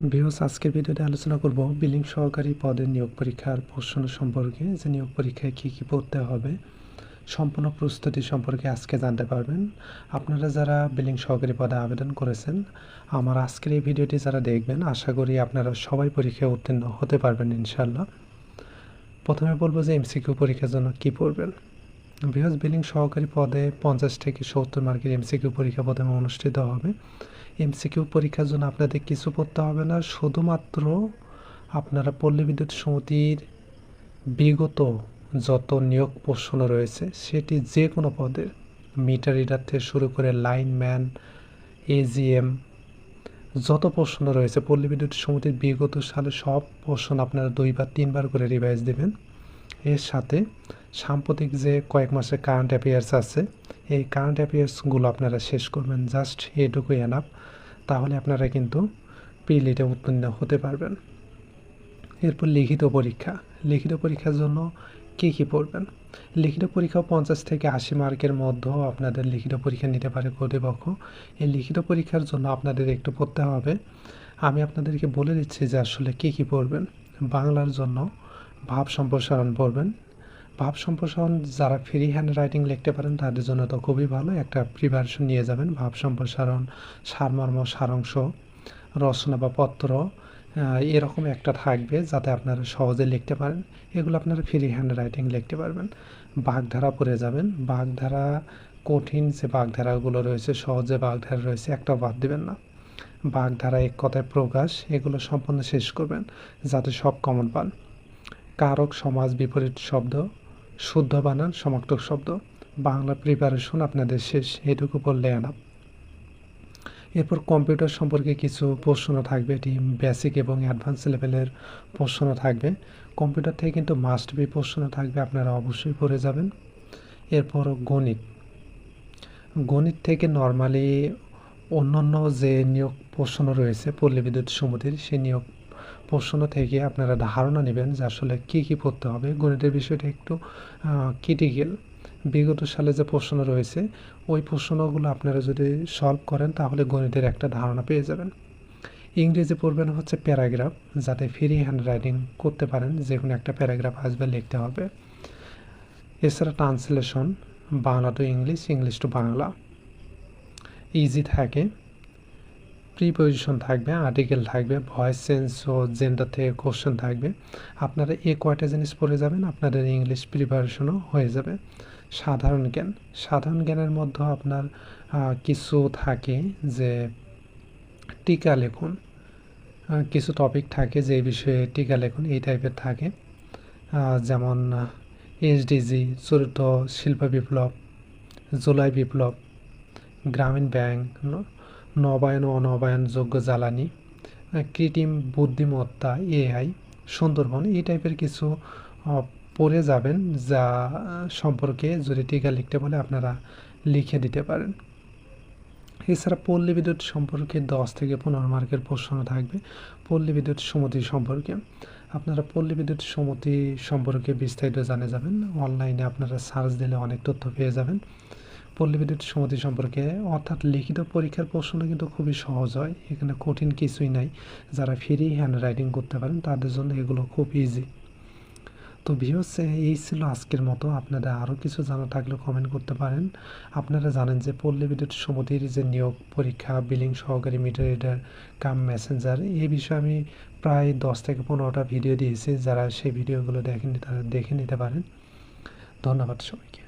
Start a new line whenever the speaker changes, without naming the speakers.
Views আজকের ভিডিওতে আলোচনা করব বিলিং সহকারী পদের নিয়োগ পরীক্ষার প্রশ্ন সম্পর্কে, যে নিয়োগ পরীক্ষায় কী কী পড়তে হবে, সম্পূর্ণ প্রস্তুতি সম্পর্কে আজকে জানতে পারবেন। আপনারা যারা বিলিং সহকারী পদে আবেদন করেছেন, আমার আজকের এই ভিডিওটি যারা দেখবেন, আশা করি আপনারা সবাই পরীক্ষায় উত্তীর্ণ হতে পারবেন ইনশাল্লাহ প্রথমে বলব যে এমসিকিউ পরীক্ষার জন্য কী পড়বেন। বৃহৎ বিলিং সহকারী পদে পঞ্চাশ থেকে সত্তর মার্কের এমসিকিউ পরীক্ষা প্রথমে অনুষ্ঠিত হবে। এমসিকিউ পরীক্ষার জন্য আপনাদের কিছু পড়তে হবে না। শুধুমাত্র আপনারা পল্লী বিদ্যুৎ সমিতির বিগত যত নিয়োগ প্রশ্ন রয়েছে, সেটি যে কোনো পদের মিটার রিডার থেকে শুরু করে লাইনম্যান এজিএম যত প্রশ্ন রয়েছে, পল্লী বিদ্যুৎ সমিতির বিগত সালে সব প্রশ্ন আপনারা দুইবার, তিনবার করে রিভাইজ দেবেন। এর সাথে সাম্প্রতিক যে কয়েক মাসের কারেন্ট অ্যাফেয়ার্স আছে, এই কারেন্ট অ্যাফেয়ার্সগুলো আপনারা শেষ করবেন জাস্ট এটুকুই এনাফ তাহলে আপনারা কিন্তু পিলিটে উত্তীর্ণ হতে পারবেন। এরপর লিখিত পরীক্ষা। লিখিত পরীক্ষার জন্য কী কী পড়বেন? লিখিত পরীক্ষা পঞ্চাশ থেকে আশি মার্কের মধ্যেও আপনাদের লিখিত পরীক্ষা নিতে পারে কর্তৃপক্ষ। এই লিখিত পরীক্ষার জন্য আপনাদের একটু পড়তে হবে। আমি আপনাদেরকে বলে দিচ্ছি যে আসলে কী কী পড়বেন। বাংলার জন্য ভাব সম্প্রসারণ পড়বেন। ভাব সম্প্রসারণ যারা ফ্রি হ্যান্ড রাইটিং লিখতে পারেন, তাদের জন্য তো খুবই ভালো। একটা প্রিপারেশন নিয়ে যাবেন ভাব সম্প্রসারণ, সারমর্ম, সারাংশ, রচনা বা পত্র এরকম একটা থাকবে যাতে আপনারা সহজে লিখতে পারেন। এগুলো আপনারা ফ্রি হ্যান্ড রাইটিং লিখতে পারবেন। বাগধারা পড়ে যাবেন। বাগধারা কঠিন যে বাগধারাগুলো রয়েছে, সহজে বাগধারা রয়েছে, একটা বাদ দেবেন না। বাগধারা এক কথায় প্রকাশ, এগুলো সম্পূর্ণ শেষ করবেন, যাতে সব কমন পান। কারক সমাজ বিপরীত শব্দ শুদ্ধ বানান, সমার্থক শব্দ। বাংলা প্রিপারেশন আপনাদের শেষ। এটুকু বললে আনাপ এরপর কম্পিউটার সম্পর্কে কিছু প্রশ্ন থাকবে, এটি বেসিক এবং অ্যাডভান্স লেভেলের প্রশ্ন থাকবে। কম্পিউটার থেকে কিন্তু মাস্ট বি প্রশ্ন থাকবে, আপনারা অবশ্যই পড়ে যাবেন। এরপর গণিত। গণিত থেকে নর্মালি অন্যান্য যে নিয়োগ প্রশ্ন রয়েছে, পল্লী বিদ্যুৎ সমিতির, সেই নিয়োগ প্রশ্ন থেকে আপনারা ধারণা নেবেন যে আসলে কী কী পড়তে হবে। গণিতের বিষয়টা একটু ক্রিটিক্যাল বিগত সালে যে প্রশ্ন রয়েছে, ওই প্রশ্নগুলো আপনারা যদি সলভ করেন, তাহলে গণিতের একটা ধারণা পেয়ে যাবেন। ইংরেজি পড়বেন হচ্ছে প্যারাগ্রাফ, যাতে ফ্রি হ্যান্ড রাইটিং করতে পারেন, যে কোনো একটা প্যারাগ্রাফ আসবে, লিখতে হবে। এছাড়া translation Bangla to English English to Bangla. Easy থাকে। প্রিপোজিশন থাকবে আর্টিকেল থাকবে ভয়েস সেন্স ও জেন্ডার থেকে কোশ্চেন থাকবে। আপনারা এ কয়টা জিনিস পড়ে যাবেন? আপনাদের ইংলিশ প্রিপারেশনও হয়ে যাবে। সাধারণ জ্ঞান। সাধারণ জ্ঞানের মধ্যে আপনার কিছু থাকে যে টিকা লেখুন। কিছু টপিক থাকে যে বিষয়ে টিকা লেখুন, এই টাইপের থাকে। যেমন এইচডিজি চতুর্থ শিল্প বিপ্লব, জুলাই বিপ্লব, গ্রামীণ ব্যাংক নবায়ন অনবায়নযোগ্য জ্বালানি কৃত্রিম বুদ্ধিমত্তা, এআই, সুন্দরবন, এই টাইপের কিছু পড়ে যাবেন যা সম্পর্কে যদি টিকা লিখতে বলে আপনারা লিখে দিতে পারেন। এছাড়া পল্লী বিদ্যুৎ সম্পর্কে দশ থেকে পনেরো মার্কের প্রশ্ন থাকবে পল্লী বিদ্যুৎ সমিতি সম্পর্কে। আপনারা পল্লী বিদ্যুৎ সমিতি সম্পর্কে বিস্তারিত জানে যাবেন। অনলাইনে আপনারা সার্চ দিলে অনেক তথ্য পেয়ে যাবেন। পল্লী বিদ্যুৎ সমিতি সম্পর্কে, অর্থাৎ লিখিত পরীক্ষার প্রশ্ন কিন্তু খুবই সহজ হয়। এখানে কঠিন কিছুই নাই। যারা ফ্রি হ্যান্ড রাইটিং করতে পারেন, তাদের জন্য এগুলো খুব ইজি তো ভিউস এই ছিল আজকের মতো। আপনারা আরও কিছু জানা থাকলে কমেন্ট করতে পারেন। আপনারা জানেন যে পল্লী বিদ্যুৎ সমিতির যে নিয়োগ পরীক্ষা বিলিং সহকারী মিটার রিডার কাম মেসেঞ্জার এই বিষয়ে আমি প্রায় দশ থেকে পনেরোটা ভিডিও দিয়েছি। যারা সেই ভিডিওগুলো দেখেনি তারা দেখে নিতে পারেন। ধন্যবাদ সবাইকে।